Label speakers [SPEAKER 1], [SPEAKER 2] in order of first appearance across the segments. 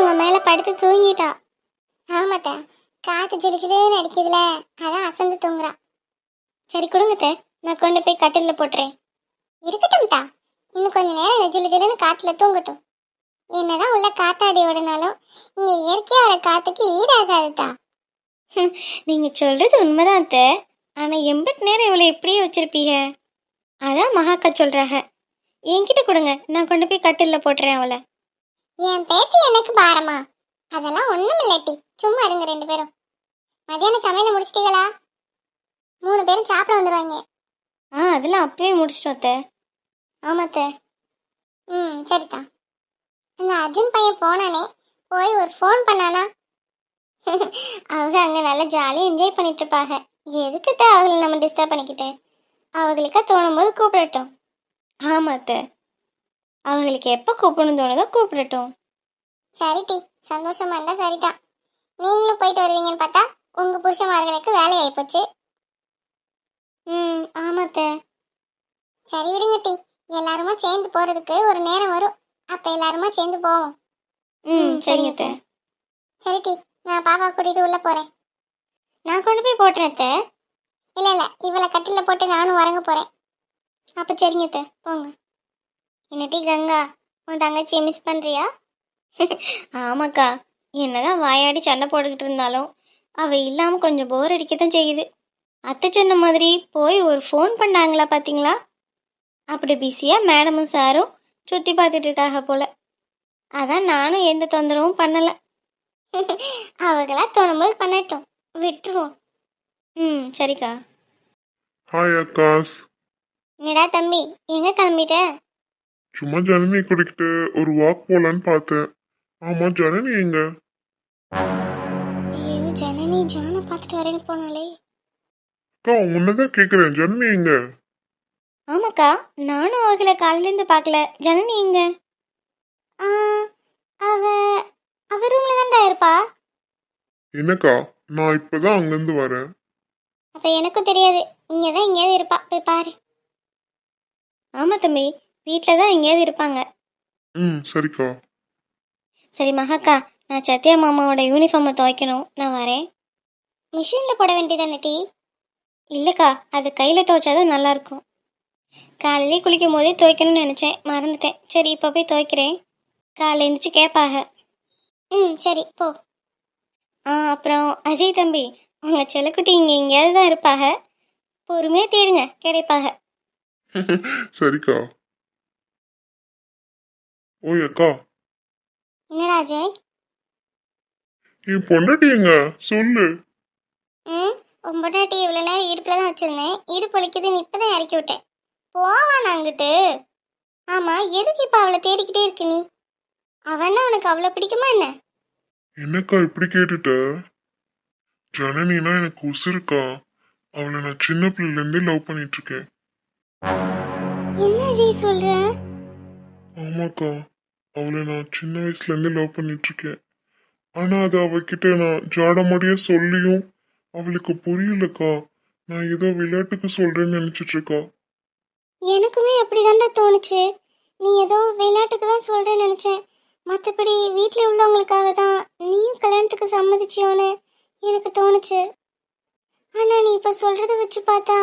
[SPEAKER 1] உங்க மேல படுத்து தூங்கிட்டா. ஆமாத்த காத்து ஜிலு ஜிலுன்னு அடிக்குதுல அதான் அசந்து தூங்குறா. சரி கொடுங்கத்த நான் கொண்டு போய் கட்டிலில் போட்டுறேன். இருக்கட்டும் தா இன்னும் கொஞ்ச நேரம் இந்த ஜிலு ஜிலுன்னு காத்துல தூங்கட்டும். என்னதான் உள்ள காத்தாடி ஓடினாலும் இங்க இயற்கையா வர காத்துக்கு ஈடாகாதுதா.
[SPEAKER 2] நீங்க சொல்றது உண்மைதான் அத்த. ஆனா எண்பட்டு நேரம் இவளை எப்படியே வச்சிருப்பீங்க. அதான் மகாக்கா சொல்றாங்க என்கிட்ட கொடுங்க. நான் கொண்டு போய் கட்டிலில் போட்டுறேன் அவளை.
[SPEAKER 1] என் பேத்தி எனக்கு பாரமா? அதெல்லாம் ஒன்றும் இல்லாட்டி சும்மா இருங்க ரெண்டு பேரும். மதியானம் சமையல முடிச்சிட்டீங்களா? மூணு பேரும் சாப்பிட வந்துடுவாங்க
[SPEAKER 2] ஆ அதெல்லாம் அப்பவே முடிச்சிட்டோம் அத்தை.
[SPEAKER 1] ஆமாத்த ம் சரிதான் அந்த அர்ஜுன் பையன் போனானே போய் ஒரு ஃபோன் பண்ணானா? அவங்க அங்கே நல்லா ஜாலியாக என்ஜாய் பண்ணிட்டு இருப்பாங்க அவங்கள நம்ம டிஸ்டர்ப் பண்ணிக்கிட்டு? அவங்களுக்கா தோணும் போது கூப்பிடட்டும்.
[SPEAKER 2] ஆமா அவங்களுக்கு எப்போ கூப்பிடணும் தோணுதோ கூப்பிடட்டும்.
[SPEAKER 1] சரிட்டி சந்தோஷமா இருந்தா சரிதான் நீங்களும் போயிட்டு வருவீங்கன்னு பார்த்தா உங்க புருஷமார்களுக்கு வேலை ஆயிப்போச்சு ம் ஆமாத்த. சரி விடுங்க டி எல்லாருமா சேர்ந்து போறதுக்கு ஒரு நேரம் வரும். அப்ப எல்லாருமா சேர்ந்து போவோம்.
[SPEAKER 2] ம் சரிங்க அத்தை.
[SPEAKER 1] சரி டி நான் பாப்பா கூட்டிட்டு உள்ள போறேன்.
[SPEAKER 2] நான் கொண்டு போய் போட்டுறேன் அத்தை.
[SPEAKER 1] இல்ல இல்ல இவளை கட்டில போட்டு நானும் உறங்க போறேன்.
[SPEAKER 2] அப்போ சரிங்க அத்தை போங்க.
[SPEAKER 1] என்னட்டி கங்கா உன் தங்கச்சியை மிஸ் பண்றியா?
[SPEAKER 2] ஆமாக்கா என்னதான் வாயாடி சண்டை போட்டுக்கிட்டு இருந்தாலும் அவ இல்லாம கொஞ்சம் போர் அடிக்கத்தான் செய்யுது. அத்தை சொன்ன மாதிரி போய் ஒரு ஃபோன் பண்ணாங்களா பாத்தீங்களா? அப்படி பிஸியா மேடமும் சாரும் சுத்தி பார்த்துட்டு இருக்காங்க போல. அதான் நானும் எந்த தொந்தரவும் பண்ணல.
[SPEAKER 1] அவங்களா தோணும்போது பண்ணட்டும் விட்டுருவோம்.
[SPEAKER 2] ம் சரிக்கா.
[SPEAKER 3] ஹாய் அக்காஸ்
[SPEAKER 1] என்னடா தம்பி எங்க கிளம்பிட்ட?
[SPEAKER 3] சும்மா ஜனனி கூட்டிக்கிட்டு ஒரு வாக் போலான்னு பார்த்தேன். ஆமா ஜனனி எங்க?
[SPEAKER 1] ஐயோ ஜனனி ஜானை பார்த்துட்டு வரேன்னு போனாலே
[SPEAKER 3] அக்கா உன்னதான் கேக்குறேன். ஜனனி எங்க?
[SPEAKER 2] ஆமாக்கா நானும் அவங்கள காலையிலேருந்து பார்க்கல. ஜனனி எங்க?
[SPEAKER 1] ஆ, அவ அவ ரூம்ல தான்டா இருப்பா.
[SPEAKER 3] என்னக்கா நான் இப்பதான் அங்கிருந்து வரேன்.
[SPEAKER 1] அப்ப எனக்கும் தெரியாது. இங்கதான் எங்கேயாவது இருப்பா. போய் பாரு.
[SPEAKER 2] ஆமா தம்பி. வீட்டில் தான் எங்கேயாவது இருப்பாங்க.
[SPEAKER 3] ம் சரிக்கா.
[SPEAKER 2] சரி மகாக்கா நான் சத்யா மாமாவோட யூனிஃபார்மை துவைக்கணும். நான் வரேன்.
[SPEAKER 1] மிஷின்ல போட வேண்டியதானே டி?
[SPEAKER 2] இல்லைக்கா அது கையில் துவைச்சாதான் நல்லாயிருக்கும். காலையிலே குளிக்கும் போதே துவைக்கணும்னு நினச்சேன். மறந்துட்டேன். சரி இப்போ போய் துவைக்கிறேன். காலைல எழுந்திரிச்சு கேட்பாங்க
[SPEAKER 1] ம் சரி போ.
[SPEAKER 2] ஆ அப்புறம் அஜய் தம்பி உங்கள் செல்லக்குட்டி இங்கே எங்கேயாவது தான் இருப்பாங்க பொறுமையாக தேடுங்க கிடைப்பாங்க
[SPEAKER 3] சரிக்கா. ஓய் அக்கா
[SPEAKER 1] என்னடா அஜய்?
[SPEAKER 3] என் பொண்டாட்டி எங்க? சொல்லு.
[SPEAKER 1] ம் உன் பொண்டாட்டி இவ்வளோ நேரம் இடுப்பில் தான் வச்சுருந்தேன். இடுப்பு வலிக்குதுன்னு இப்போ தான் இறக்கி விட்டேன் போவான் அங்கிட்டு. ஆமாம் எதுக்கு இப்போ அவளை தேடிக்கிட்டே இருக்கு நீ? அவன்னா உனக்கு அவ்வளோ பிடிக்குமா என்ன?
[SPEAKER 3] என்னக்கா இப்படி கேட்டுட்ட? ஜனனினா எனக்கு உசுருக்கா. அவளை நான் சின்ன பிள்ளைல இருந்தே லவ் பண்ணிட்டு இருக்கேன்.
[SPEAKER 1] என்ன அஜய் சொல்கிற
[SPEAKER 3] ஆமாக்கா. அவளை நான் சின்ன வயசுல இருந்தே லவ் பண்ணிட்டு இருக்கேன் ஆனா அது அவகிட்ட நான் ஜாடமாடியா சொல்லியும் அவளுக்கு புரியலக்கா. நான் ஏதோ விளையாட்டுக்கு சொல்றேன்னு நினைச்சிட்டு இருக்கா
[SPEAKER 1] எனக்குமே அப்படிதான்டா தோணுச்சு. நீ ஏதோ விளையாட்டுக்கு தான் சொல்கிறேன்னு நினச்சேன். மற்றபடி வீட்டில் உள்ளவங்களுக்காக தான் நீயும் கல்யாணத்துக்கு சம்மதிச்சியோன்னு எனக்கு தோணுச்சு. ஆனால் நீ இப்போ சொல்கிறத வச்சு பார்த்தா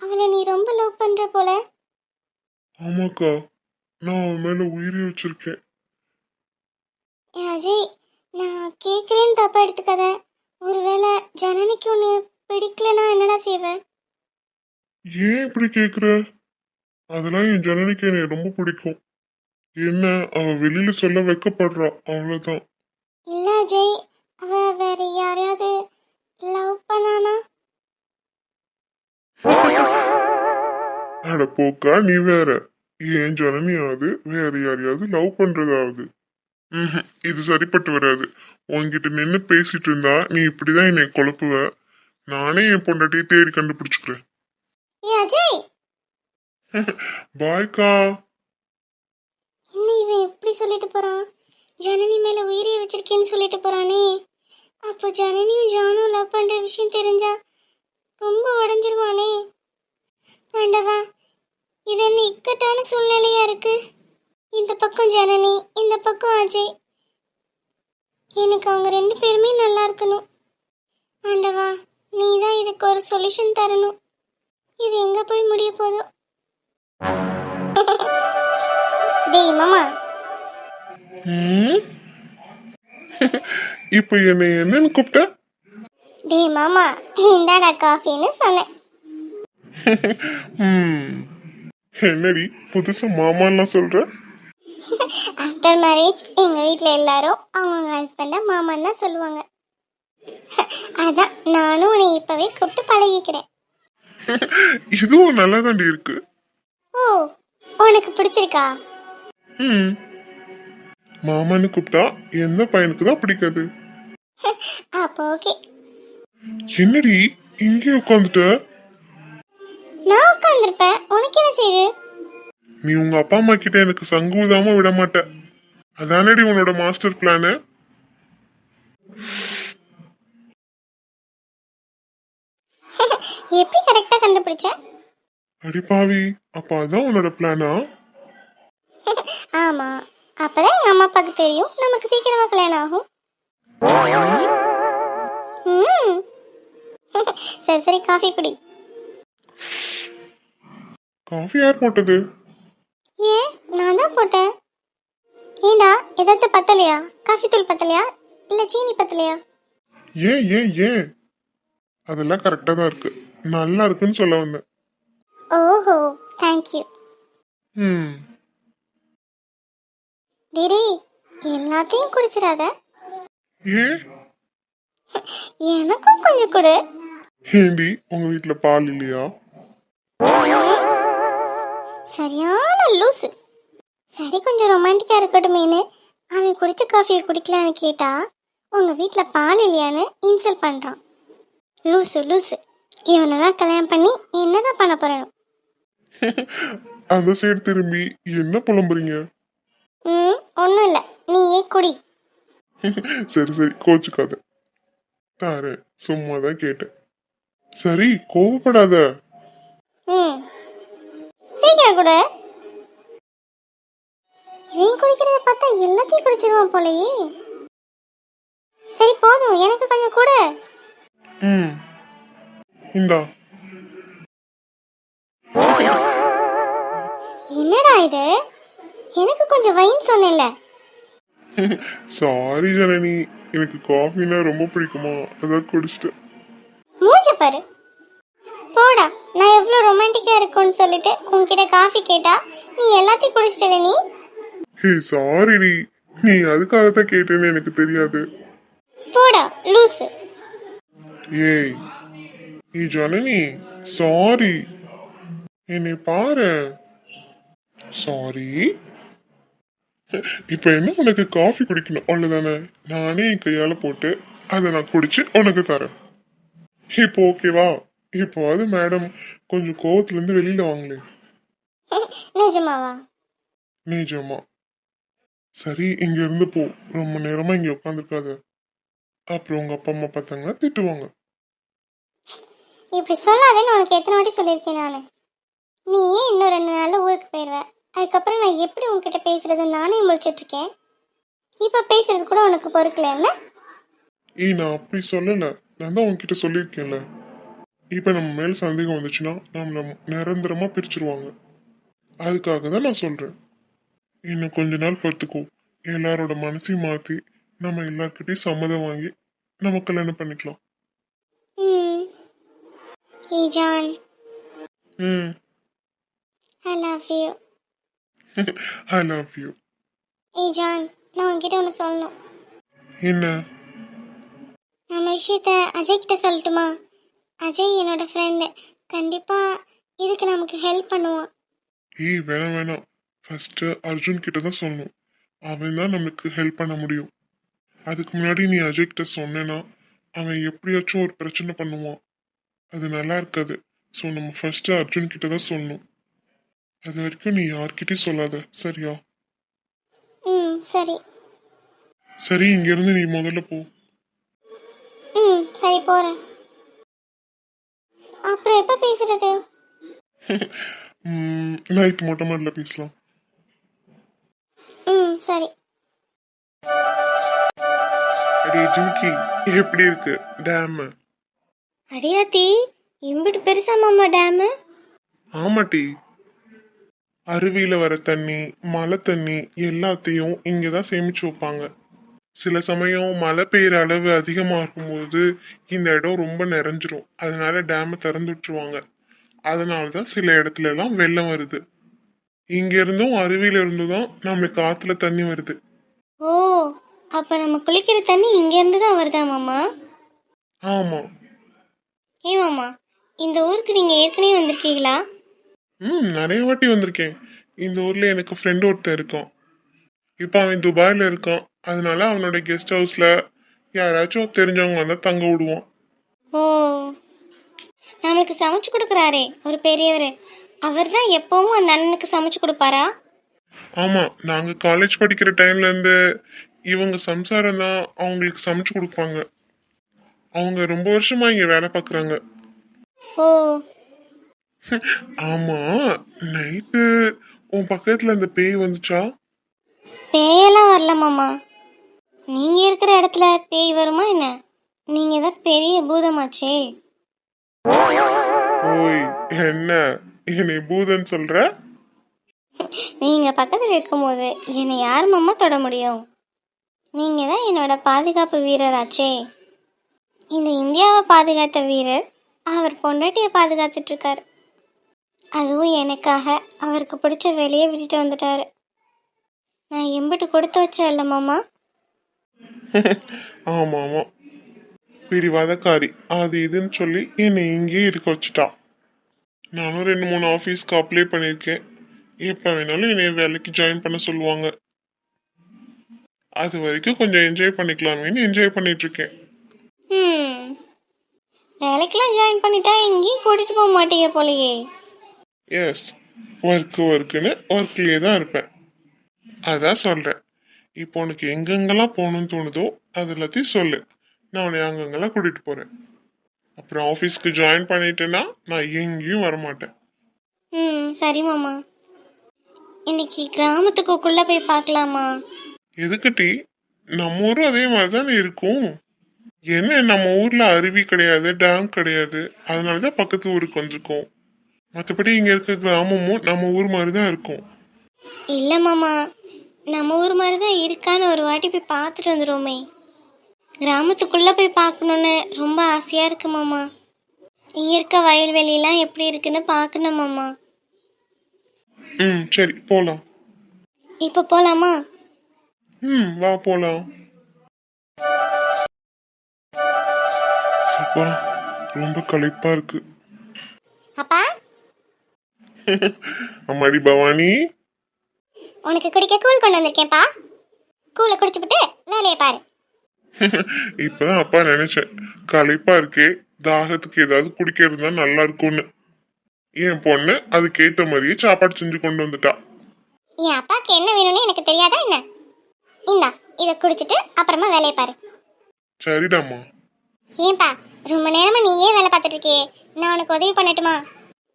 [SPEAKER 1] அவளை நீ ரொம்ப லவ் பண்ணுற போல.
[SPEAKER 3] ஆமாக்கா. நான் அவன் மேல உயிரே வச்சிருக்கேன்.
[SPEAKER 1] அஜய் நான் கேட்குறேன்னு தப்பாக எடுத்துக்காத. ஒருவேளை ஜனனிக்கு உன்னை பிடிக்கலனா என்னடா செய்வேன்
[SPEAKER 3] ஏன் இப்படி கேக்குற? அதெல்லாம் என் ஜனனிக்கு என்னை ரொம்ப பிடிக்கும். என்ன அவ வெளியில சொல்ல வைக்கப்படுறா. அவ்வளவுதான்.
[SPEAKER 1] இல்லை அஜய் அவ வேற யாரையாவது லவ் பண்ணானா?
[SPEAKER 3] அட போக்கா நீ வேற. ஏன் ஜனனியாவது வேற யாரையாவது லவ் பண்றதாவது. ம்ஹும், இது சரிப்பட்டு வராது. உன்கிட்ட நின்று பேசிட்டு இருந்தா நீ இப்படிதான் என்னை குழப்புவ. நானே என் பொண்டாட்டியை தேடி கண்டுபிடிச்சுக்கிறேன்.
[SPEAKER 1] ஏ அஜய்!
[SPEAKER 3] பாய்க்கா!
[SPEAKER 1] என்ன இவன் எப்படி சொல்லிட்டு போறான்? ஜனனி மேல உயிரை வச்சிருக்கேன்னு சொல்லிட்டு போறானே. அப்போ ஜனனியும் ஜானும் லவ் பண்ற விஷயம் தெரிஞ்சா ரொம்ப உடஞ்சிருவானே. ஆண்டவா இது என்ன இக்கட்டான சூழ்நிலையா இருக்கு? இந்த பக்கம் ஜனனி இந்த பக்கம் அஜய். எனக்கு அவங்க ரெண்டு பேருமே நல்லா இருக்கணும். ஆண்டவா நீ தான் இதுக்கு ஒரு சொல்யூஷன் தரணும். இது எங்க போய் முடிய போதோ டேய் மாமா?
[SPEAKER 3] இப்போ என்னை என்னன்னு கூப்பிட்ட?
[SPEAKER 1] டேய் மாமா இந்தாடா காஃபின்னு சொன்னேன்.
[SPEAKER 3] என்னடி புதுசா மாமான்லாம் சொல்ற?
[SPEAKER 1] ஆஃப்டர் மேரேஜ் எங்க வீட்ல எல்லாரும் அவங்க ஹஸ்பண்ட மாமான்னு தான் சொல்லுவாங்க. அதான் நானும் உன்னை இப்பவே கூப்பிட்டு பழகிக்கிறேன்.
[SPEAKER 3] இதுவும் நல்லா இருக்கு.
[SPEAKER 1] ஓ உனக்கு பிடிச்சிருக்கா?
[SPEAKER 3] ம். மாமான்னு கூப்பிட்டா எந்த பையனுக்கு தான் பிடிக்காது?
[SPEAKER 1] அப்போ ஓகே
[SPEAKER 3] என்னடி இங்கே உட்காந்துட்ட
[SPEAKER 1] நான் உட்காந்துருப்பேன் உனக்கு என்ன செய்யுது
[SPEAKER 3] நீ உங்க அப்பா அம்மா கிட்ட எனக்கு சங்கு ஊதாம விட மாட்ட. அதானடி உன்னோட மாஸ்டர் பிளானு
[SPEAKER 1] எப்படி கரெக்டா கண்டுபிடிச்ச?
[SPEAKER 3] அடி பாவி அப்ப அதான் உன்னோட பிளானா
[SPEAKER 1] ஆமா அப்பதான் எங்க அம்மா அப்பாவுக்கு தெரியும் நமக்கு சீக்கிரமா கல்யாணம் ஆகும். சரி சரி காஃபி குடி.
[SPEAKER 3] காஃபி யார் போட்டது?
[SPEAKER 1] ஏன் நான் தான் போட்டேன். ஏண்டா ஏதாச்சும் பத்தலையா? காஃபி தூள் பத்தலையா? இல்ல சீனி பத்தலையா?
[SPEAKER 3] ஏன் ஏன் ஏன்? அதெல்லாம் கரெக்டா தான் இருக்கு. நல்லா இருக்குன்னு சொல்ல வந்தேன்.
[SPEAKER 1] ஓஹோ தேங்க்யூ
[SPEAKER 3] ம்.
[SPEAKER 1] டிடி எல்லாத்தையும் குடிச்சிடாத.
[SPEAKER 3] ஏன்?
[SPEAKER 1] எனக்கும் கொஞ்சம் கொடு.
[SPEAKER 3] ஏண்டி உங்க வீட்ல பால் இல்லையா?
[SPEAKER 1] சரியான லூசு. சரி கொஞ்சம் ரொமான்டிக்கா இருக்கட்டுமேனு அவன் குடிச்ச காஃபியை குடிக்கலான்னு கேட்டா உங்க வீட்ல பால் இல்லையான்னு இன்சல்ட் பண்றான். லூசு லூசு. இவனெல்லாம் கல்யாணம் பண்ணி என்னதான் பண்ண போறேன்?
[SPEAKER 3] அந்த சைடு திரும்பி என்ன புலம்புறீங்க?
[SPEAKER 1] ம் ஒன்றும் இல்லை. நீயே குடி.
[SPEAKER 3] சரி சரி. கோச்சுக்காத. தாரேன். சும்மா தான் கேட்டேன். சரி கோவப்படாத.
[SPEAKER 1] ம். சீக்கிரம் கொடு இவன் குடிக்கிறத பார்த்தா எல்லாத்தையும் குடிச்சிருவான் போலயே. சரி போதும். எனக்கு கொஞ்சம் கொடு.
[SPEAKER 3] ம். இந்தா.
[SPEAKER 1] என்னடா இது? எனக்கு கொஞ்சம் வைன் சொன்னேன்ல.
[SPEAKER 3] சாரி ஜனனி. எனக்கு காஃபினா ரொம்ப பிடிக்குமா? அதான் குடிச்சிட்டேன்.
[SPEAKER 1] மூஞ்ச பாரு. போடா நான் எவ்வளோ ரொமான்டிக்கா இருக்கும்னு சொல்லிட்டு உன்கிட்ட காஃபி கேட்டா நீ எல்லாத்தையும் குடிச்சிட்டல நீ?
[SPEAKER 3] ஹே சாரி நீ. நீ அதுக்காக தான் கேட்டேன்னு எனக்கு தெரியாது.
[SPEAKER 1] போடா லூசு.
[SPEAKER 3] ஏய் நீ ஜனனி சாரி என்னை பாரு. சாரி இப்போ என்ன உனக்கு காஃபி குடிக்கணும்? அவ்வளோதானே நானே என் கையால் போட்டு அதை நான் குடிச்சு உனக்கு தரேன். இப்போ ஓகேவா இப்போவாது மேடம். கொஞ்சம் கோவத்துலேருந்து வெளியில் வாங்களே.
[SPEAKER 1] நிஜமாவா?
[SPEAKER 3] நிஜமா. சரி இங்க இருந்து போ. ரொம்ப நேரமா இங்க உட்காந்துருக்காத அப்புறம் உங்க அப்பா அம்மா பார்த்தாங்கன்னா திட்டுவாங்க.
[SPEAKER 1] இப்படி சொல்லாதேன்னு உனக்கு எத்தனை வாட்டி சொல்லியிருக்கேன் நான். நீ ஏன் இன்னும் ரெண்டு நாள்ல ஊருக்கு போயிடுவ அதுக்கப்புறம் நான் எப்படி உன்கிட்ட பேசுறது நானே முழிச்சிட்டு இருக்கேன் இப்போ பேசுறது கூட உனக்கு பொறுக்கல என்ன?
[SPEAKER 3] ஏய் நான் அப்படி சொல்லல. நான் தான் உன்கிட்ட சொல்லியிருக்கேன்ல. இப்போ நம்ம மேல சந்தேகம் வந்துச்சுன்னா நம்மள நிரந்தரமா பிரிச்சிருவாங்க. அதுக்காக தான் நான் சொல்றேன். இன்னும் கொஞ்ச நாள் பொறுத்துக்கோ. எல்லாரோட மனசையும் மாத்தி நம்ம எல்லார்கிட்டயும் சம்மதம் வாங்கி நம்ம கல்யாணம் பண்ணிக்கலாம்.
[SPEAKER 1] ஏ ஜான்.
[SPEAKER 3] ம்.
[SPEAKER 1] I love you
[SPEAKER 3] I love you
[SPEAKER 1] A John நான் உன்கிட்ட ஒன்று சொல்லணும்.
[SPEAKER 3] என்ன?
[SPEAKER 1] நம்ம விஷயத்த அஜய் கிட்ட சொல்லட்டுமா? அஜய் என்னோட ஃப்ரெண்டு கண்டிப்பாக இதுக்கு நமக்கு ஹெல்ப் பண்ணுவான்.
[SPEAKER 3] ஏய் வேணாம் வேணாம். ஃபர்ஸ்ட் அர்ஜுன் கிட்ட தான் சொல்லணும். அவன் தான் நமக்கு ஹெல்ப் பண்ண முடியும். அதுக்கு முன்னாடி நீ அஜய் கிட்ட சொன்னேன்னா அவன் எப்படியாச்சும் ஒரு பிரச்சனை பண்ணுவான். அது நல்லா இருக்காது. ஸோ நம்ம ஃபர்ஸ்ட் அர்ஜுன் கிட்ட தான் சொல்லணும். அது வரைக்கும் நீ யார்கிட்டயும் சொல்லாத. சரியா?
[SPEAKER 1] ம் சரி.
[SPEAKER 3] சரி இங்கிருந்து நீ முதல்ல போ.
[SPEAKER 1] ம் சரி போகிறேன் அப்புறம் எப்போ பேசுறது?
[SPEAKER 3] நைட் மொட்டை மாடல பேசலாம்.
[SPEAKER 1] ம் சரி.
[SPEAKER 3] அடே ஜிமிக்கி எப்படி இருக்கு? டேம்.
[SPEAKER 2] அடியாத்தி இம்பிட்டு பெருசா மாமா டேமு.
[SPEAKER 3] ஆமாட்டி அருவியில வர தண்ணி மழை தண்ணி எல்லாத்தையும் இங்க தான் சேமிச்சு வைப்பாங்க. சில சமயம் மழை பெய்யுற அளவு அதிகமா இருக்கும்போது இந்த இடம் ரொம்ப நிறைஞ்சிரும். அதனால டேமை திறந்து விட்டுருவாங்க. அதனால தான் சில இடத்துல எல்லாம் வெள்ளம் வருது. இங்க இருந்தும் அருவியில இருந்தும் தான் நம்மளுக்கு ஆத்துல தண்ணி வருது.
[SPEAKER 2] ஓ அப்ப நம்ம குளிக்கிற தண்ணி இங்க இருந்து தான் வருதா மாமா?
[SPEAKER 3] ஆமா.
[SPEAKER 2] ஏ மாமா? இந்த ஊருக்கு நீங்க ஏற்கனவே வந்திருக்கீங்களா?
[SPEAKER 3] ம் நிறைய வாட்டி வந்திருக்கேன். இந்த ஊர்ல எனக்கு ஃப்ரெண்ட் ஒருத்தன் இருக்கான். இப்போ அவன் துபாயில இருக்கான். அதனால அவனோட கெஸ்ட் ஹவுஸ்ல யாராச்சும் தெரிஞ்சவங்க வந்தா தங்க விடுவான்
[SPEAKER 2] ஓ. நம்மளுக்கு சமைச்சு கொடுக்குறாரே ஒரு பெரியவர். அவர் தான் எப்பவும் அந்த அண்ணனுக்கு சமைச்சு கொடுப்பாரா?
[SPEAKER 3] ஆமா நாங்க காலேஜ் படிக்கிற டைம்ல இருந்து இவங்க சம்சாரம் தான் அவங்களுக்கு சமைச்சு கொடுப்பாங்க. அவங்க ரொம்ப வருஷமா இங்க வேலை பார்க்குறாங்க
[SPEAKER 2] ஓ.
[SPEAKER 3] ஆமா நைட்டு உன் பக்கத்துல அந்த பேய் வந்துச்சா?
[SPEAKER 2] பேயெல்லாம் வரல மாமா. நீங்க இருக்கிற இடத்துல பேய் வருமா என்ன? நீங்க தான் பெரிய பூதமாச்சே.
[SPEAKER 3] ஓய் என்ன? என்னை பூதன் சொல்ற?
[SPEAKER 2] நீங்க பக்கத்தில் இருக்கும்போது என்னை யார் மாமா தொட முடியும்? நீங்க தான் என்னோட பாதுகாப்பு வீரராச்சே. இந்த இந்தியாவை பாதுகாத்த வீரர் அவர் பொண்டாட்டியை பாதுகாத்துட்டு இருக்காரு அதுவும் எனக்காக அவருக்கு பிடிச்ச வேலையை விட்டுட்டு வந்துட்டாரு. நான் எம்பிட்டு கொடுத்து வச்சேன் இல்ல மாமா.
[SPEAKER 3] ஆமா ஆமா. பிடிவாதக்காரி அது இதுன்னு சொல்லி என்னை இங்கேயே இருக்க வச்சுட்டா. நானும் ரெண்டு மூணு ஆஃபீஸ்க்கு அப்ளை பண்ணியிருக்கேன். எப்போ வேணாலும் என்னை வேலைக்கு ஜாயின் பண்ண சொல்லுவாங்க. அது வரைக்கும் கொஞ்சம் என்ஜாய் பண்ணிக்கலாமேன்னு என்ஜாய் பண்ணிட்டு இருக்கேன்
[SPEAKER 2] வேலைக்கெல்லாம் ஜாயின் பண்ணிட்டா எங்கேயும் கூட்டிட்டு போக மாட்டீங்க போலயே.
[SPEAKER 3] எஸ் ஒர்க்கு ஒர்க்குன்னு ஒர்க்லேயே தான் இருப்பேன். அதான் சொல்கிறேன் இப்போ உனக்கு எங்கெங்கெல்லாம் போகணும்னு தோணுதோ அது எல்லாத்தையும் சொல்லு. நான் உன்னை அங்கங்கெல்லாம் கூட்டிகிட்டு போகிறேன் அப்புறம் ஆஃபீஸ்க்கு ஜாயின் பண்ணிட்டேன்னா நான் எங்கேயும் வரமாட்டேன்.
[SPEAKER 2] ம் சரி மாமா. இன்னைக்கு கிராமத்துக்குள்ளே போய் பார்க்கலாமா?
[SPEAKER 3] எதுக்குட்டி நம்ம ஊரும் அதே மாதிரி தானே இருக்கும். என்ன நம்ம ஊர்ல அருவி கிடையாது டேம் கிடையாது. அதனால தான் பக்கத்து ஊருக்கு வந்திருக்கோம். மற்றபடி இங்க இருக்க கிராமமும் நம்ம ஊர் மாதிரி தான் இருக்கும்.
[SPEAKER 2] இல்லை மாமா. நம்ம ஊர் மாதிரி தான் இருக்கான்னு ஒரு வாட்டி போய் பார்த்துட்டு வந்துடுவோமே கிராமத்துக்குள்ளே போய் பார்க்கணுன்னு ரொம்ப ஆசையாக இருக்கு மாமா. இங்கே இருக்க வயல்வெளியெல்லாம் எப்படி இருக்குன்னு பார்க்கணும் மாமா.
[SPEAKER 3] ம் சரி போலாம்.
[SPEAKER 2] இப்போ போகலாமா
[SPEAKER 3] ம் வா போலாம். சப்பா ரொம்ப களைப்பா இருக்கு.
[SPEAKER 1] அப்பா?
[SPEAKER 3] அம்மாடி பவானி.
[SPEAKER 1] உனக்கு குடிக்க கூழ் கொண்டு வந்திருக்கேன்ப்பா. கூழை குடிச்சுப்புட்டு வேலையை பாரு.
[SPEAKER 3] இப்பதான் அப்பா நினைச்சேன். களைப்பா இருக்கே. தாகத்துக்கு ஏதாவது குடிக்கிறது தான் நல்லா இருக்கும்னு. என் பொண்ணு அதுக்கேத்த மாதிரியே சாப்பாடு செஞ்சு கொண்டு வந்துட்டா.
[SPEAKER 1] என் அப்பாவுக்கு என்ன வேணும்னு எனக்கு தெரியாதா என்ன? இந்தா இதை குடிச்சிட்டு அப்புறமா வேலையை பாரு.
[SPEAKER 3] சரிடாம்மா.
[SPEAKER 1] ஏன்பா ரொம்ப நேரமா நீயே வேலை பார்த்துட்டு இருக்கியே நான் உனக்கு உதவி பண்ணட்டுமா?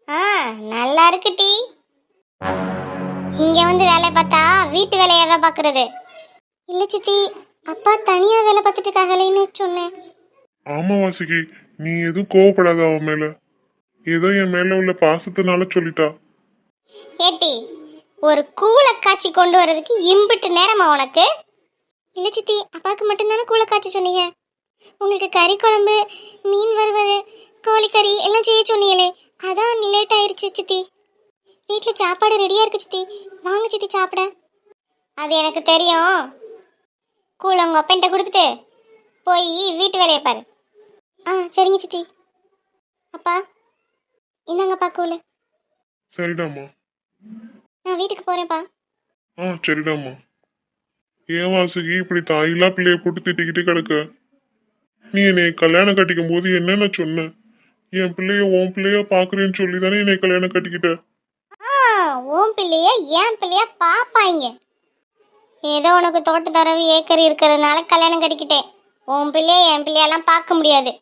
[SPEAKER 1] ஆ நல்லா இருக்கு டீ. இங்க வந்து வேலை பார்த்தா வீட்டு வேலையாவ பாக்குறது இல்ல சித்தி அப்பா தனியா வேலை பார்த்துட்டு இருக்காங்களேன்னு சொன்னேன்.
[SPEAKER 3] ஆமா வாசுகி நீ எதுவும் கோவப்படாத அவன் மேல. ஏதோ என் மேல உள்ள பாசத்தினால சொல்லிட்டா.
[SPEAKER 1] ஏட்டி ஒரு கூளை காய்ச்சி கொண்டு வர்றதுக்கு இம்பிட்டு நேரமா உனக்கு? இல்ல சித்தி அப்பாவுக்கு மட்டும்தானே கூளை காய்ச்சி சொன்னீங்க? உங்களுக்கு கறி குழம்பு மீன் வறுவல் கோழிக்கறி எல்லாம் செய்ய சொன்னீங்களே அதான் லேட் ஆயிருச்சு சித்தி. வீட்டில் சாப்பாடு ரெடியா இருக்கு சித்தி. வாங்க சித்தி சாப்பிட. அது எனக்கு தெரியும். கூழ உங்க அப்பன்ட்ட கொடுத்துட்டு போய் வீட்டு வேலையை பாரு. ஆ சரிங்க சித்தி. அப்பா இந்தாங்கப்பா கூழ்.
[SPEAKER 3] சரிடாம்மா.
[SPEAKER 1] நான் வீட்டுக்கு போறேன்ப்பா.
[SPEAKER 3] ஆ சரிடாம்மா. ஏன் வாசுகி இப்படி தாயிலா பிள்ளைய போட்டு திட்டிக்கிட்டே கிடக்க? நீ என்னை கல்யாணம் கட்டிக்கும் போது என்னென்ன சொன்ன? என் பிள்ளைய உன் பிள்ளைய பாக்குறேன்னு சொல்லி தானே என்னை கல்யாணம் கட்டிக்கிட்ட?
[SPEAKER 1] உன் பிள்ளைய என் பிள்ளைய பாப்பாங்க ஏதோ உனக்கு தோட்ட தரவு ஏக்கர் இருக்கிறதுனால கல்யாணம் கட்டிக்கிட்டேன். உன் பிள்ளைய என் பிள்ளையெல்லாம் பார்க்க முடியாது.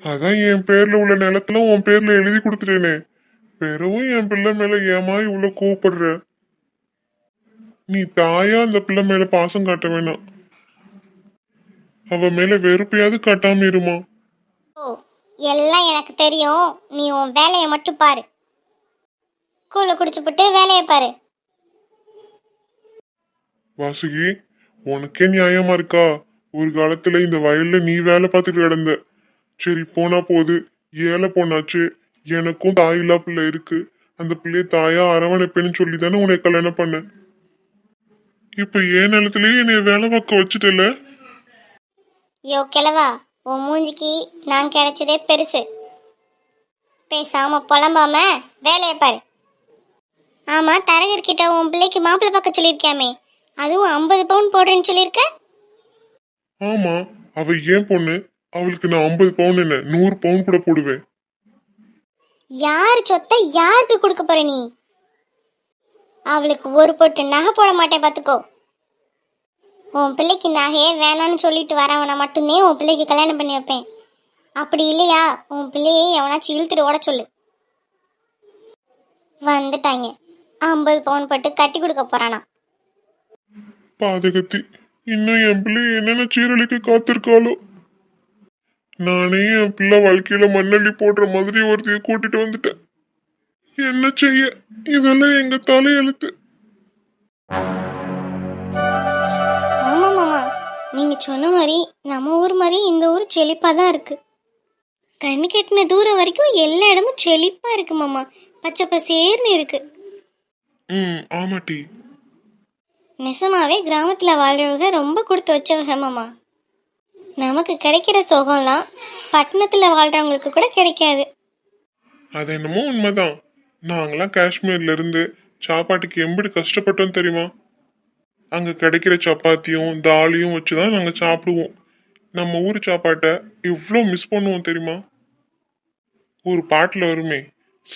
[SPEAKER 3] அதான் என் பேர்ல உள்ள நிலத்துல உன் பேர்ல எழுதி கொடுத்துட்டேனே. பிறவும் என் பிள்ளை மேல ஏமா இவ்வளவு கோவப்படுற. நீ தாயா அந்த பிள்ளை மேல பாசம் காட்ட வேணாம். அவ மேல வெறுப்பையாவது காட்டாம இருமா.
[SPEAKER 1] எல்லாம் எனக்கு தெரியும். நீ உன் வேலையை மட்டும் பாரு. கூழ குடிச்சுப்புட்டு வேலையை பாரு.
[SPEAKER 3] வாசுகி உனக்கே நியாயமா இருக்கா? ஒரு காலத்துல இந்த வயல்ல நீ வேலை பார்த்துட்டு கிடந்த. சரி போனா போது. ஏழை பொண்ணாச்சு. எனக்கும் தாயில்லா பிள்ளை இருக்கு. அந்த பிள்ளைய தாயா அரவணைப்பேன்னு சொல்லி தானே உன்னை கல்யாணம் பண்ணேன் இப்ப ஏன் நிலத்திலேயே என்னை வேலை பார்க்க வச்சுட்டல
[SPEAKER 1] யோ கிழவா உன் மூஞ்சிக்கு நான் கிடைச்சதே பெருசு. பேசாம புலம்பாம வேலையை பாரு. ஆமா தரகர்கிட்ட உன் பிள்ளைக்கு மாப்பிள்ளை பார்க்க சொல்லியிருக்கியாமே. அதுவும் ஐம்பது பவுன் போடுறேன்னு சொல்லியிருக்க?
[SPEAKER 3] ஆமா அவ ஏன் பொண்ணு? அவளுக்கு நான் ஐம்பது பவுன் என்ன நூறு பவுன் கூட போடுவேன்.
[SPEAKER 1] யார் சொத்தை யாருக்கு கொடுக்க போற நீ? அவளுக்கு ஒரு பொட்டு நகை போட மாட்டேன் பார்த்துக்கோ. உன் பிள்ளைக்கு நகையே வேணான்னு சொல்லிட்டு வரவனை மட்டும்தான் உன் பிள்ளைக்கு கல்யாணம் பண்ணி வைப்பேன். அப்படி இல்லையா? உன் பிள்ளையை எவனாச்சும் இழுத்துட்டு ஓட சொல்லு. வந்துட்டாங்க ஐம்பது பவுன் போட்டு கட்டி கொடுக்க போறானா.
[SPEAKER 3] பாதகத்தி இன்னும் என் பிள்ளை என்னென்ன சீரழிக்க காத்திருக்காளோ. நானே என் பிள்ளை வாழ்க்கையில மண்ணள்ளி போடுற மாதிரி ஒருத்தைய கூட்டிட்டு வந்துட்டேன். என்ன செய்ய? இதெல்லாம் எங்க தலையெழுத்து.
[SPEAKER 2] ஆமா மாமா நீங்க சொன்ன மாதிரி நம்ம ஊர் மாதிரி இந்த ஊர் செழிப்பா தான் இருக்கு. கண்ணு கெட்டின தூரம் வரைக்கும் எல்லா இடமும் செழிப்பா இருக்கு மாமா. பச்சை பசேர்னு இருக்கு.
[SPEAKER 3] ம் ஆமாட்டி.
[SPEAKER 2] நெசமாவே கிராமத்தில் வாழ்றவங்க ரொம்ப கொடுத்து வச்சவங்க மாமா. நமக்கு கிடைக்கிற சுகம்லாம் பட்டணத்தில் வாழ்றவங்களுக்கு கூட கிடைக்காது.
[SPEAKER 3] அது என்னமோ உண்மைதான். நாங்களாம் காஷ்மீர்ல இருந்து சாப்பாட்டுக்கு எம்பிட்டு கஷ்டப்பட்டோம் தெரியுமா? அங்க கிடைக்கிற சப்பாத்தியும் தாலியும் வச்சுதான் நாங்க சாப்பிடுவோம். நம்ம ஊர் சாப்பாட்டை எவ்வளோ மிஸ் பண்ணுவோம் தெரியுமா? ஒரு பாட்டுல வருமே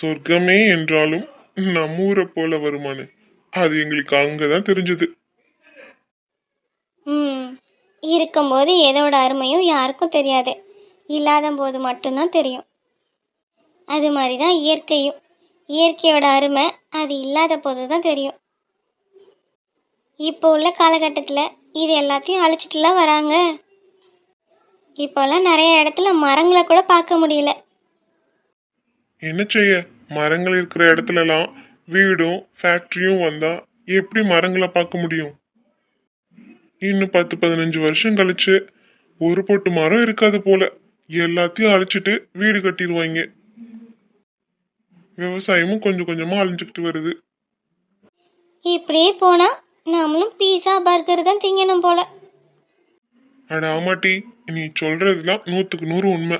[SPEAKER 3] சொர்க்கமே என்றாலும் நம்ம ஊரை போல வருமானு. அது எங்களுக்கு அங்கதான் தெரிஞ்சது.
[SPEAKER 2] ம். இருக்கும்போது எதோட அருமையும் யாருக்கும் தெரியாது. இல்லாத போது மட்டும்தான் தெரியும். அது மாதிரி தான் இயற்கையும். இயற்கையோட அருமை அது இல்லாத போது தான் தெரியும். இப்போ உள்ள காலகட்டத்தில் இது எல்லாத்தையும் அழிச்சிட்டுலாம் வராங்க. இப்போல்லாம் நிறைய இடத்துல மரங்களை கூட பார்க்க முடியல.
[SPEAKER 3] என்ன செய்ய? மரங்கள் இருக்கிற இடத்துலலாம் வீடும் ஃபேக்டரியும் வந்தா எப்படி மரங்களை பார்க்க முடியும்? இன்னும் பத்து பதினஞ்சு வருஷம் கழிச்சு ஒரு பொட்டு மரம் இருக்காது போல. எல்லாத்தையும் அழிச்சிட்டு வீடு கட்டிடுவாங்க விவசாயமும் கொஞ்சம் கொஞ்சமா அழிஞ்சுக்கிட்டு வருது.
[SPEAKER 2] இப்படியே போனால் நாமளும் பீஸா பர்கர் தான் திங்கணும் போல.
[SPEAKER 3] அட ஆமாட்டி நீ சொல்றதுலாம் நூத்துக்கு நூறு உண்மை.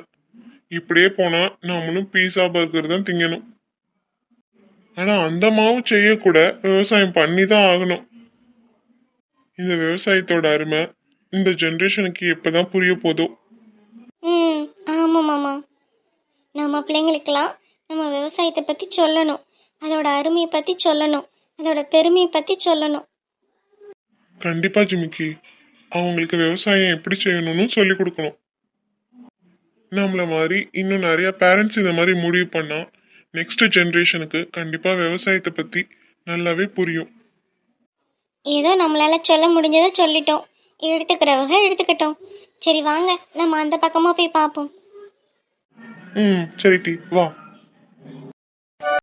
[SPEAKER 3] இப்படியே போனா நாமளும் பீஸா பர்கர் தான் திங்கணும். ஆனா அந்த மாவு செய்யக்கூட விவசாயம் பண்ணி தான் ஆகணும். இந்த விவசாயத்தோட அருமை இந்த ஜென்ரேஷனுக்கு எப்பதான் புரிய போதோ
[SPEAKER 2] ம் ஆமாம் மாமா. நம்ம பிள்ளைங்களுக்கெல்லாம் நம்ம விவசாயத்தை பற்றி சொல்லணும். அதோட அருமையை பற்றி சொல்லணும். அதோட பெருமையை பற்றி சொல்லணும்.
[SPEAKER 3] கண்டிப்பா ஜிமிக்கி. அவங்களுக்கு விவசாயம் எப்படி செய்யணும்னு சொல்லி கொடுக்கணும். நம்மள மாதிரி இன்னும் நிறைய பேரண்ட்ஸ் இந்த மாதிரி முடிவு பண்ணா நெக்ஸ்ட் ஜென்ரேஷனுக்கு கண்டிப்பா விவசாயத்தை பத்தி நல்லாவே புரியும்.
[SPEAKER 2] ஏதோ நம்மளால் சொல்ல முடிஞ்சதை சொல்லிட்டோம். எடுத்துக்கிறவங்க எடுத்துக்கிட்டோம். சரி வாங்க. நம்ம அந்த பக்கமாக போய் பார்ப்போம்.
[SPEAKER 3] ம் சரிட்டி வா.